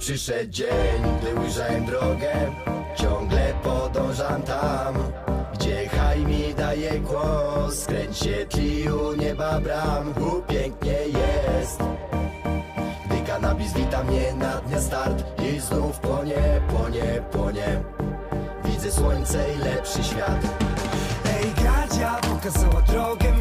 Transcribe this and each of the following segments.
Przyszedł dzień, gdy ujrzałem drogę Ciągle podążam tam Gdzie haj mi daje głos. Skręć się tliu nieba bram U pięknie jest. Gdy kanabis wita mnie na dnia start I znów płonie, płonie, płonie. Widzę słońce i lepszy świat. Ej, Gadzia pokazała drogę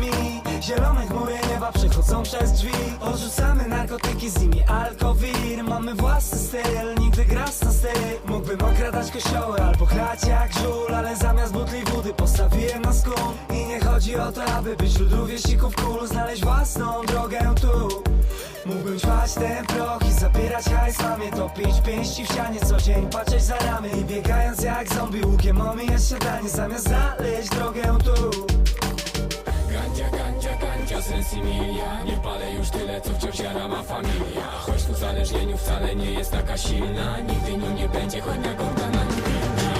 przez drzwi. Odrzucamy narkotyki, z nimi alkowir. Mamy własny styl, nigdy gras na styl. Mógłbym okradać kościoły albo chlać jak żul Ale zamiast butli wody postawiłem na skun I nie chodzi o to, aby być wśród rówieśników kul Znaleźć własną drogę tu. Mógłbym ćwać ten proch i zabierać hajs Mamie topić pięści w ścianie co dzień Patrzeć za ramy. I biegając jak zombie Łukiem omijać śniadanie zamiast znaleźć drogę tu Nie palę już tyle, co wciąż jara ma familia. Choć w uzależnieniu wcale nie jest taka silna. Nigdy nią nie będzie, choć na nim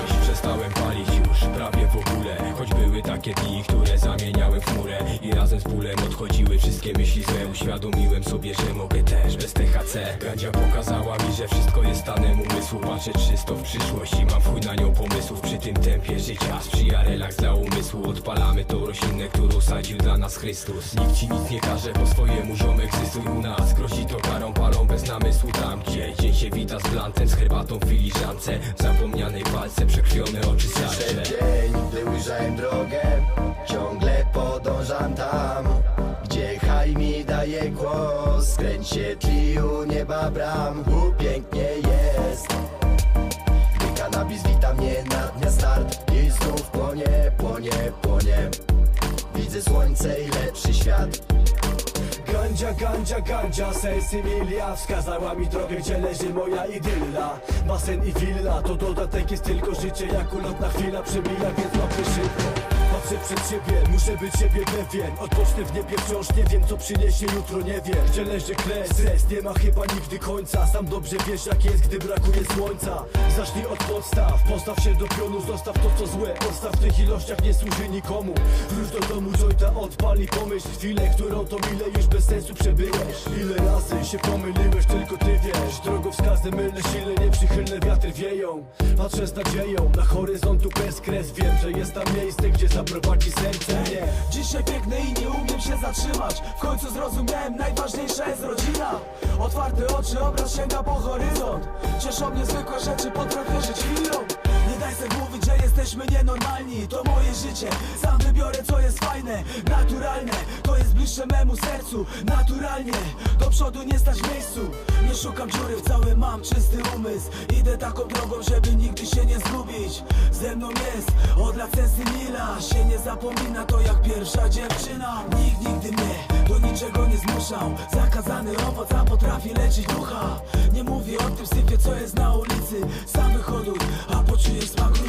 Dziś przestałem palić już prawie w ogóle. Choć były takie dni, które zamieniałem w chmurę I razem z bólem odchodziły wszystkie myśli złe. Uświadomiłem sobie, że mogę też bez THC Gandzia pokazała mi, że wszystko jest stanem umysłu. Patrzę czysto w przyszłość i mam chuj na nią pomysłów. Przy tym tempie życia sprzyja relaks dla umysłu. Odpalamy tą roślinę, którą sadził dla nas Chrystus. Nikt ci nic nie każe, po swojemu ziomek egzystuj u nas. Grozi to karą, palą bez namysłu tam gdzie Dzień się wita z blantem, z herbatą w filiżance. Zapomnianej daje głos Skręć się tliu nieba bram pięknie jest. Gdy kanabis wita mnie na dnia start I znów płonie, płonie, płonie. Widzę słońce i lepszy świat. Gandzia, gandzia, gandzia, sens Emilia Wskazała mi drogę, gdzie leży moja idylla. Basen i willa, to dodatek jest tylko życie Jak ulotna chwila przemija, więc łapię szybko Patrzę przed siebie, muszę być siebie pewien. Odpocznę w niebie, wciąż nie wiem co przyniesie jutro, nie wiem. Gdzie leży kres, stres, nie ma chyba nigdy końca. Sam dobrze wiesz jak jest, gdy brakuje słońca. Zacznij od podstaw, postaw się do pionu Zostaw to co złe, odstaw w tych ilościach nie służy nikomu. Wróć do domu, jointa odpal i pomyśl. Chwilę, którą to mile już bez sensu przebyłeś. Ile razy się pomyliłeś, tylko ty wiesz. Drogowskazy mylne, silne, nieprzychylne wiatry wieją. Patrzę z nadzieją na horyzontu bez kres. Wiem, że jest tam miejsce, gdzie zaprowadzi serce. Mnie Dzisiaj biegnę i nie umiem się zatrzymać. W końcu zrozumiałem, najważniejsza jest rodzina. Otwarte oczy, obraz sięga po horyzont. Cieszą mnie zwykłe rzeczy, potrafię żyć chwilą jesteśmy nienormalni To moje życie, sam wybiorę co jest fajne Naturalne, to jest bliższe memu sercu Naturalnie, do przodu nie stać w miejscu. Nie szukam dziury w całym, mam czysty umysł. Idę taką drogą, żeby nigdy się nie zgubić. Ze mną jest od lat mila. Się nie zapomina, to jak pierwsza dziewczyna. Nikt nigdy mnie do niczego nie zmuszał. Zakazany owoc, a potrafi leczyć ducha. Nie mówię o tym syfie, co jest na ulicy. Sam wychoduj, a poczujesz smak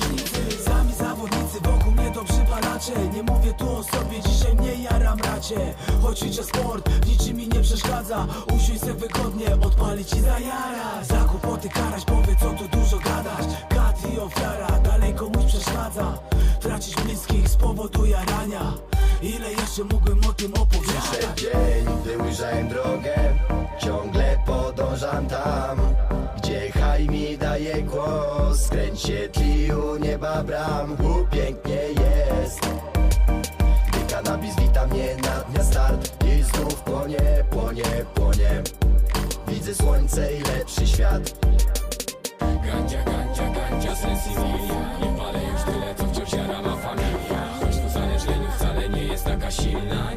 Nie mówię tu o sobie, dzisiaj mnie jaram racie. Choć liczę sport, w niczym mi nie przeszkadza. Usiądź se wygodnie, odpalić i zajarać Za kłopoty karać, powie co tu dużo gadać Kat i ofiara, dalej komuś przeszkadza. Tracić bliskich z powodu jarania Ile jeszcze mógłbym o tym Przyszedł opowiadać? dzień, gdy ujrzałem drogę. Ciągle podążam tam Gdzie haj mi daje głos. Skręć się tliu nieba bram. Jest Kanabis wita mnie na dnia start. I znów płonie, płonie, płonie. Widzę słońce i lepszy świat. Gandzia, gandzia, gandzia, sens imilia Nie palę już tyle, co wciąż jara ma familia. Choć w uzależnieniu wcale nie jest taka silna